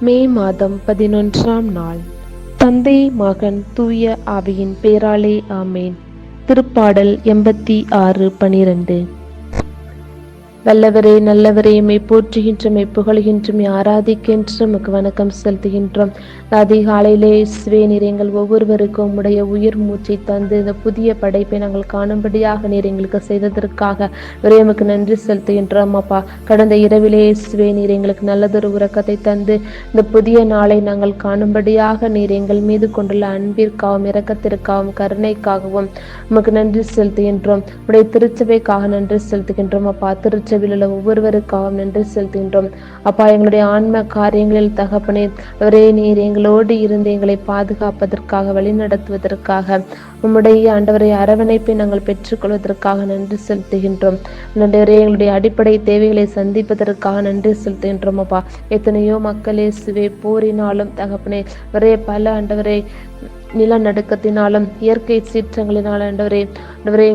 மே மாதம் பதினொன்றாம் நாள். தந்தை மகன் தூய ஆவியின் பேராலே ஆமேன். திருப்பாடல் எண்பத்தி ஆறு பனிரெண்டு. வல்லவரே நல்லவரே எம்மை போற்றுகின்றோம் மெய் புகழ்கின்றோம் ஆராதிக்கின்றோம் உமக்கு வணக்கம் செலுத்துகின்றோம். அதிகாலையிலே இயேசுவே நீர் எங்கள் ஒவ்வொருவருக்கும் உடைய உயிர் மூச்சை தந்து இந்த புதிய படைப்பை நாங்கள் காணும்படியாக நீர் எங்களுக்கு செய்ததற்காக ஒரே நன்றி செலுத்துகின்றோம் அப்பா. கடந்த இரவிலே இயேசுவே நீர் எங்களுக்கு நல்லதொரு உறக்கத்தை தந்து இந்த புதிய நாளை நாங்கள் காணும்படியாக நீர் எங்கள் மீது கொண்டுள்ள அன்பிற்காகவும் இரக்கத்திற்காகவும் கருணைக்காகவும் உமக்கு நன்றி செலுத்துகின்றோம். உடைய திருச்சபைக்காக நன்றி செலுத்துகின்றோம் அப்பா. திருச்சி திருச்சபையில் உள்ள ஒவ்வொருவருக்காகவும் நன்றி செலுத்துகின்றோம் அப்பா எங்களுடைய ஆன்ம காரியங்களில் தகப்பனே ஒரே நீர் எங்களோடு இருந்து எங்களை பாதுகாப்பதற்காக வழிநடத்துவதற்காக உம்முடைய ஆண்டவரை அரவணைப்பை நாங்கள் பெற்றுக்கொள்வதற்காக நன்றி செலுத்துகின்றோம். நன்றி எங்களுடைய அடிப்படை தேவைகளை சந்திப்பதற்காக நன்றி செலுத்துகின்றோம் அப்பா. எத்தனையோ மக்களே சுவை போரினாலும் தகப்பனே ஒரே பல ஆண்டவரை நிலநடுக்கத்தினாலும் இயற்கை சீற்றங்களினாலும் ஆண்டவரே ஆண்டவரே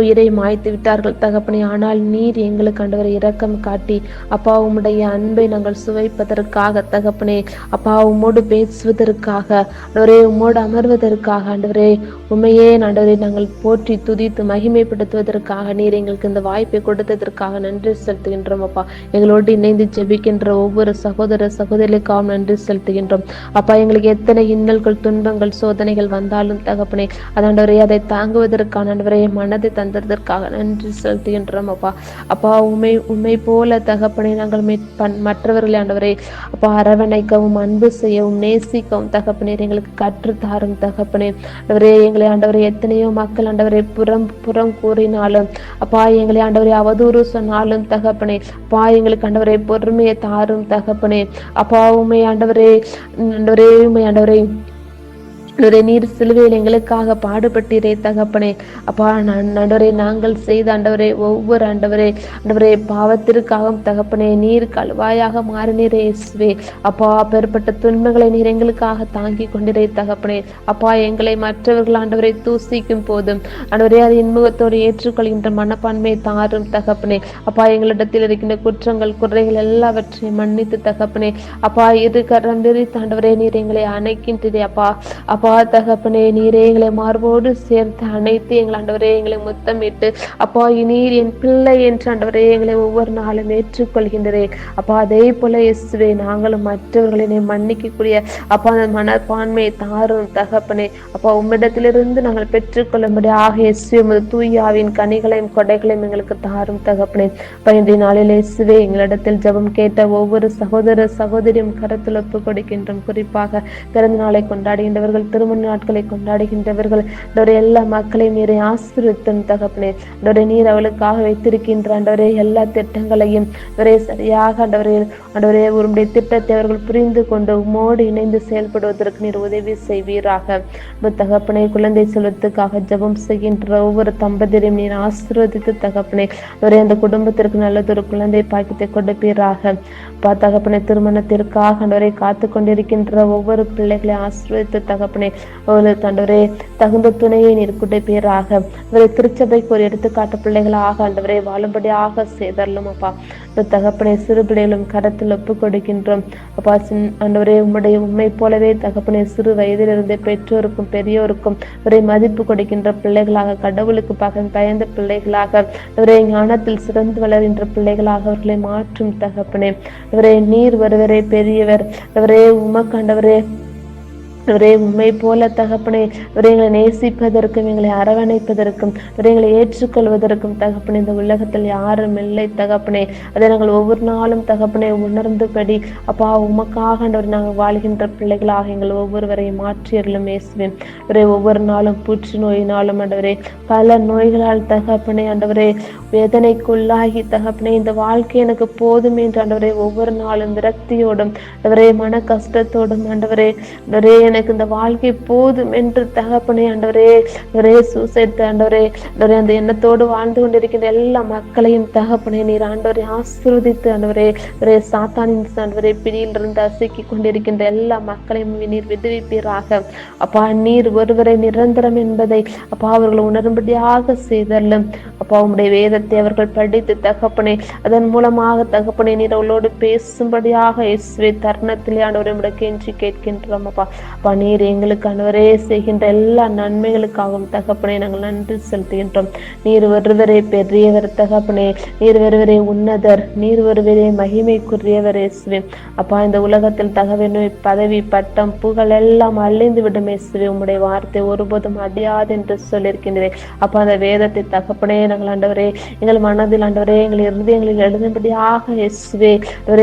உயிரை மாய்த்து விட்டார்கள். தகப்பனே ஆனால் நீர் எங்களுக்கு ஆண்டவரை இரக்கம் காட்டி அப்பா உம்முடைய அன்பை நாங்கள் சுவைப்பதற்காக தகப்பனே அப்பா உம்மோடு பேசுவதற்காக ஆண்டவரே உம்மோடு அமர்வதற்காக ஆண்டவரே உண்மையே ஆண்டவரை நாங்கள் போற்றி துதித்து மகிமைப்படுத்துவதற்காக நீர் எங்களுக்கு இந்த வாய்ப்பை கொடுத்ததற்காக நன்றி செலுத்துகின்றோம் அப்பா. எங்களோடு இணைந்து ஜெபிக்கின்ற ஒவ்வொரு சகோதர சகோதரிக்காகவும் நன்றி செலுத்துகின்றோம். அப்பா எங்களுக்கு எத்தனை இன்னல்கள் துன்பங்கள் சோதனைகள் வந்தாலும் தகப்பனே அதாண்டவரே அதை தாங்குவதற்கான ஆண்டவரே மனதை தந்ததற்காக நன்றி செலுத்துகின்றோம் அப்பா. அப்பா உண்மை உண்மை போல தகப்பனை நாங்கள் மற்றவர்களை ஆண்டவரை. அப்பா அரவணைக்கவும் அன்பு செய்யவும் நேசிக்கவும் தகப்பனே. எங்களுக்கு கற்றுத்தாரும் தகப்பனே. ஆண்டவரே எங்களை ஆண்டவரை எத்தனையோ மக்கள் ஆண்டவரை புறம் புறம் கூறினாலும் அப்பா எங்களை ஆண்டவரை அவதூறு சொன்னாலும் தகப்பனே. அப்பா எங்களுக்கு ஆண்டவரை பொறுமையை தாரும் தகப்பனே. அப்பா உண்மை ஆண்டவரே ஆண்டவரே உண்மை ஆண்டவரை ஆண்டவரே நீர் சிலுவையில் எங்களுக்காக பாடுபட்டீரே தகப்பனே. அப்பா ஆண்டவரே நாங்கள் செய்த ஆண்டவரே ஒவ்வொரு ஆண்டவரே ஆண்டவரே பாவத்திற்காகவும் தகப்பனே நீர் கழுவாயாக மாறினீரே இயேசுவே. அப்பா பெறப்பட்ட துன்பங்களை நீர் எங்களுக்காக தாங்கி கொண்டிரே தகப்பனே. அப்பா எங்களை மற்றவர்கள் ஆண்டவரை தூசிக்கும் போதும். ஆண்டவரே அது இன்முகத்தோடு ஏற்றுக்கொள்கின்ற மனப்பான்மையை தாரும் தகப்பனே. அப்பா எங்களிடத்தில் இருக்கின்ற குற்றங்கள் குறைகள் எல்லாவற்றையும் மன்னித்து தகப்பனே. அப்பா இரு கரம் விரித்தாண்டவரே நீர் எங்களை அணைக்கின்றதே அப்பா. அப்பா அப்பா தகப்பனே நீரே எங்களை மார்போடு சேர்த்து அனைத்து எங்கள் ஆண்டவரே எங்களை முத்தமிட்டு அப்பா நீர் என் பிள்ளை என்று ஆண்டவரே எங்களை ஒவ்வொரு நாளும் ஏற்றுக்கொள்கின்றே அப்பா அதே போல இயேசுவே நாங்களும் மற்றவர்களை மன்னிக்கக்கூடிய அப்பா அந்த மனப்பான்மையை தாரும் தகப்பனே. அப்பா உம்மிடத்திலிருந்து நாங்கள் பெற்றுக்கொள்ளும்படி ஆக இயேசுவே தூயாவின் கனிகளையும் கொடைகளையும் எங்களுக்கு தாரும் தகப்பனே. பயின்றி நாளில் இயேசுவே எங்களிடத்தில் ஜெபம் கேட்ட ஒவ்வொரு சகோதர சகோதரியும் கருத்தில் ஒப்பு கொடுக்கின்றோம் குறிப்பாக பிறந்த நாளை கொண்டாடுகின்றவர்கள் திருமண நாட்களை கொண்டாடுகின்றவர்கள். அன்றவரே எல்லா மக்களையும் நீரை ஆசிரியத்தும் தகப்பனே. அன்றவரே நீர் அவளுக்காக வைத்திருக்கின்ற அன்றவரே எல்லா திட்டங்களையும் ஒரே சரியாக அன்றவரே அன்றவரே உங்களுடைய திட்டத்தை அவர்கள் புரிந்து கொண்டு உமோடு இணைந்து செயல்படுவதற்கு நீர் உதவி செய்வீராக. தகப்பனை குழந்தை செல்வத்துக்காக ஜெபம் செய்கின்ற ஒவ்வொரு தம்பதியரையும் நீர் ஆசிர்வதித்து தகப்பனே. ஒரே அந்த குடும்பத்திற்கு நல்லதொரு குழந்தை பாக்கியத்தை கொடுப்பீராக. பா தகப்பனை திருமணத்திற்காக ஆண்டவரை காத்து கொண்டிருக்கின்ற ஒவ்வொரு பிள்ளைகளை ஆசிர்வதித்து தகப்பனே அவர்களுக்கு தண்டவரே தகுந்த துணையை நீர் பேராக. அவரை திருச்சபைக்கு ஒரு எடுத்துக்காட்டு பிள்ளைகளாக ஆண்டவரை வாழும்படியாக செய்தரலும் அப்பா. இந்த தகப்பனை சிறு பிள்ளைகளும் கடத்தில் ஒப்பு கொடுக்கின்றோம். அப்பா சின் ஆண்டவரே உம்முடைய உண்மை போலவே தகப்பனை சிறு வயதிலிருந்தே பெற்றோருக்கும் பெரியோருக்கும் ஒரே மதிப்பு கொடுக்கின்ற பிள்ளைகளாக கடவுளுக்கு பகன் பயந்த பிள்ளைகளாக ஒரே ஞானத்தில் சிறந்து வளர்கின்ற பிள்ளைகளாக அவர்களை மாற்றும் தகப்பனே. அவரே நீர் வருவரே பெரியவர். அவரே உமக்காண்டவரே ஒரே உண்மை போல தகப்பனை எங்களை நேசிப்பதற்கும் எங்களை அரவணைப்பதற்கும் எங்களை ஏற்றுக்கொள்வதற்கும் தகப்பனை இந்த உலகத்தில் யாரும் இல்லை தகப்பனே. அதை நாங்கள் ஒவ்வொரு நாளும் தகப்பனை உணர்ந்தபடி அப்பா உமக்காக நாங்கள் வாழ்கின்ற பிள்ளைகளாக எங்கள் ஒவ்வொருவரையும் மாற்றியர்களும் இயேசுவேன் ஒரே ஒவ்வொரு நாளும் புற்று நோயினாலும் ஆண்டவரே பல நோய்களால் தகப்பனை ஆண்டவரே வேதனைக்குள்ளாகி தகப்பனே இந்த வாழ்க்கை எனக்கு போதும் என்று ஆண்டவரே ஒவ்வொரு நாளும் விரக்தியோடும் ஆண்டவரே மன கஷ்டத்தோடும் ஆண்டவரே ஆண்டவரே எனக்கு இந்த வாழ்க்கை போதும் என்று தகப்பனே ஆண்டவரே. ஒரே சூசைட் ஆண்டவரே. ஆண்டவரே அந்த எண்ணத்தோடு வாழ்ந்து கொண்டிருக்கின்ற எல்லா மக்களையும் தகப்பனே நீர் ஆண்டவரை ஆசிர்வதித்து ஆண்டவரே. ஒரே சாத்தானின் ஆண்டவரே பிடியிலிருந்து அசைக்கி கொண்டிருக்கின்ற எல்லா மக்களையும் நீர் விடுவிப்பீராக. அப்பா நீர் ஒருவரை நிரந்தரம் என்பதை அப்பா அவர்கள் உணரும்படியாக செய்தல்லும் அப்பா உம்முடைய வேதத்தை அவர்கள் படித்து தகப்பனே அதன் மூலமாக தகப்பனே நீர் அவளோடு பேசும்படியாக இயேசுவை தருணத்திலே ஆண்டவரை உம்முடைய கெஞ்சி கேட்கின்றோம் அப்பா. அப்பா நீர் எங்களுக்கு ஆண்டவரே செய்கின்ற எல்லா நன்மைகளுக்காகவும் தகப்பனே நாங்கள் நன்றி செலுத்துகின்றோம். நீர் ஒருவரே பெரியவர் தகப்பனே. நீர் ஒருவரே உன்னதர். நீர் ஒருவரே மகிமைக்குரியவர் இயேசுவே. அப்பா இந்த உலகத்தில் தகவல் பதவி பட்டம் புகழ் எல்லாம் அழிந்து விடும் இயேசுவே. உம்முடைய வார்த்தை ஒருபோதும் அடியாது என்று சொல்லியிருக்கின்றேன் அப்பா அந்த வேதத்தை தகப்பனே நாங்கள் ஆண்டவரே எங்கள் மனதில் ஆண்டவரே எங்கள் இருதயங்களில் எழுதும்படியாக இயேசுவே.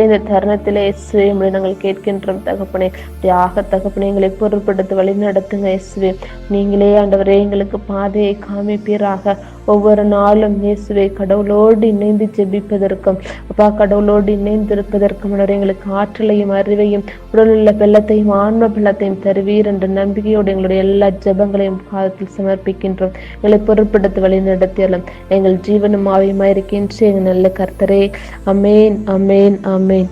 இந்த தருணத்திலே இயேசுவே நாங்கள் கேட்கின்றோம் தகப்பனே. தியாக தகப்பனே எங்களை பொருட்படுத்த வழி நடத்துங்க இயேசுவே. நீங்களே ஆண்டவரே எங்களுக்கு பாதையை காமிப்பீராக. ஒவ்வொரு நாளும் இயேசுவை கடவுளோடு இணைந்து ஜெபிப்பதற்கும் அப்பா கடவுளோடு இணைந்திருப்பதற்கும் எங்களுக்கு ஆற்றலையும் அறிவையும் உடலுள்ள வெள்ளத்தையும் ஆன்ம பெல்லத்தையும் தருவீர் என்ற நம்பிக்கையோடு எங்களுடைய எல்லா ஜெபங்களையும் காலத்தில் சமர்ப்பிக்கின்றோம். எங்களை பொருட்படுத்த வழி நடத்தியாலும் எங்கள் ஜீவனும் ஆவியமாயிருக்கின்ற எங்கள் நல்ல கர்த்தரே. அமேன் அமேன் அமேன்.